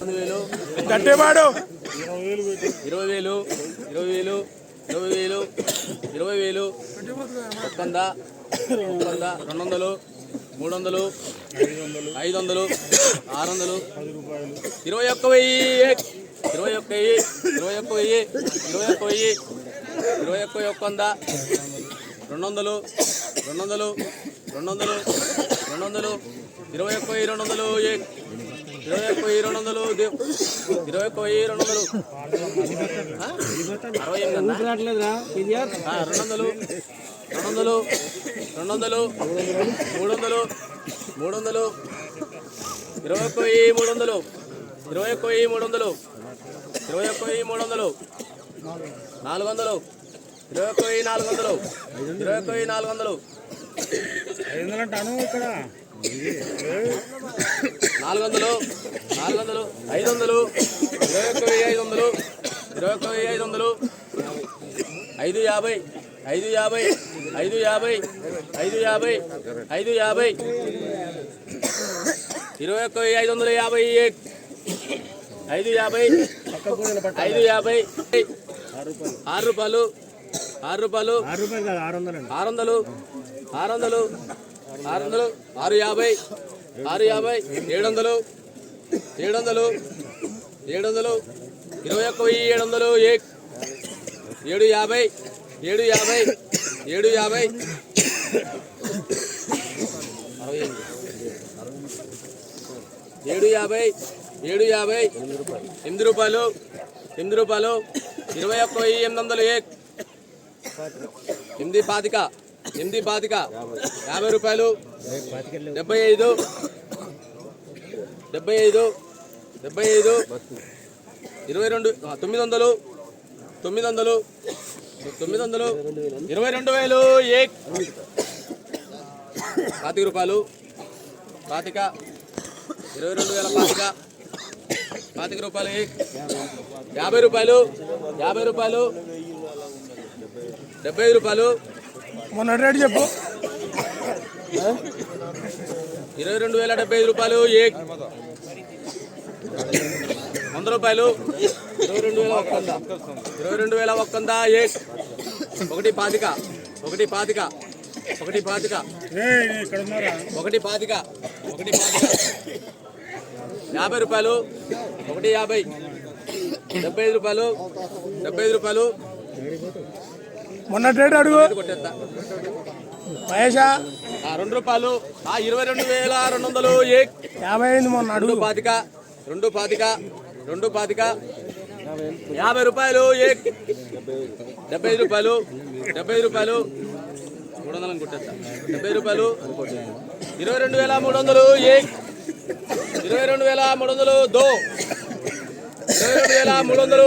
రెండు వేలు గట్టేవాడు ఇరవై వేలు ఇరవై వేలు ఇరవై వేలు ఇరవై వేలు ఒక వంద ఒక వంద రెండు వందలు మూడు వందలు ఐదు వందలు ఆరు వందలు ఇరవై ఒక్క వెయ్యి ఇరవై ఒక్క వెయ్యి ఇరవై ఒక్క వెయ్యి ఇరవై ఒక్క వెయ్యి ఇరవై ఒక్క ఒక్క వంద రెండు వందలు రెండు వందలు రెండు వందలు రెండు వందలు ఇరవై ఒక్క వెయ్యి రెండు వందలు ఏ- ఇరవై ఒక్క వెయ్యి రెండు వందలు ఇరవై ఒక్క వెయ్యి రెండు వందలు? అరవై ఎనిమిది రెండు వందలు రెండు వందలు రెండు వందలు మూడు వందలు మూడు వందలు ఇరవై ఒక్క వెయ్యి మూడు వందలు ఇరవై ఒక్క వెయ్యి మూడు వందలు ఇరవై ఒక్క వెయ్యి మూడు వందలు నాలుగు వందలు ఇరవై ఒక్క వెయ్యి నాలుగు వందలు. ఇరవై ఒక్క వెయ్యి నాలుగు వందలు. అంటాను ఇక్కడ నాలుగు వందలు. నాలుగు వందలు. ఐదు వందలు. ఇరవై ఒక్క వెయ్యి ఐదు వందలు. ఇరవై ఒక్క వెయ్యి ఐదు వందలు. ఐదు యాభై. ఐదు యాభై. ఐదు యాభై. ఐదు యాభై. ఐదు యాభై. ఇరవై ఒక్క వెయ్యి ఐదు వందల యాభై ఐదు యాభై. ఐదు యాభై. ఆరు రూపాయలు. ఆరు రూపాయలు. ఆరు రూపాయలు కాదు ఆరు వందలు ఆరు వందలు. ఆరు వందలు. ఆరు వందలు. ఆరు యాభై. ఆరు యాభై. ఏడు వందలు. ఏడు వందలు. ఏడు వందలు. ఇరవై ఒక్క వెయ్యి ఏడు వందలు. ఏడు యాభై. ఏడు యాభై. ఏడు యాభై. ఏడు యాభై. ఏడు యాభై. ఎనిమిది రూపాయలు. ఎనిమిది రూపాయలు. ఇరవై ఒక్క వెయ్యి ఎనిమిది వందలు. ఏ ఎనిమిది పాతిక ఎనిమిది పాతిక. యాభై రూపాయలు. డెబ్బై ఐదు. డెబ్బై ఐదు. డెబ్బై ఐదు. ఇరవై రెండు తొమ్మిది వందలు. తొమ్మిది వందలు. తొమ్మిది వందలు. ఇరవై రెండు వేలు. ఏ పాతిక రూపాయలు. పాతిక. ఇరవై రెండు వేల పాతిక. పాతిక రూపాయలు. యాభై రూపాయలు. యాభై రూపాయలు. డెబ్బై ఐదు రూపాయలు. మొన్న రేటు చెప్పు. ఇరవై రెండు వేల డెబ్బై ఐదు రూపాయలు ఏ వంద రూపాయలు. ఇరవై రెండు వేల ఒక్క వంద. ఇరవై రెండు వేల ఒక్క ఏ ఒకటి పాతిక ఒకటి పాతిక ఒకటి పాతిక ఒకటి పాతిక ఒకటి పాతిక. యాభై రూపాయలు ఒకటి యాభై. డెబ్బై ఐదు రూపాయలు డెబ్బై ఐదు రూపాయలు. మొన్న రేటు అడుగు. మహేషా ఆ, రెండు రూపాయలు ఆ ఇరవై రెండు వేల రెండు వందలు యాభై అయింది మొన్న అడుగు. పాతిక రెండు పాతిక రెండు పాతిక. యాభై రూపాయలు డెబ్బై ఐదు రూపాయలు డెబ్బై ఐదు రూపాయలు. మూడు వందలు కొట్టేస్తా. డెబ్బై ఐదు రూపాయలు. ఇరవై రెండు వేల మూడు వందలు ఇరవై రెండు వేల మూడు వందలు దో. ఇరవై రెండు వేల మూడు వందలు.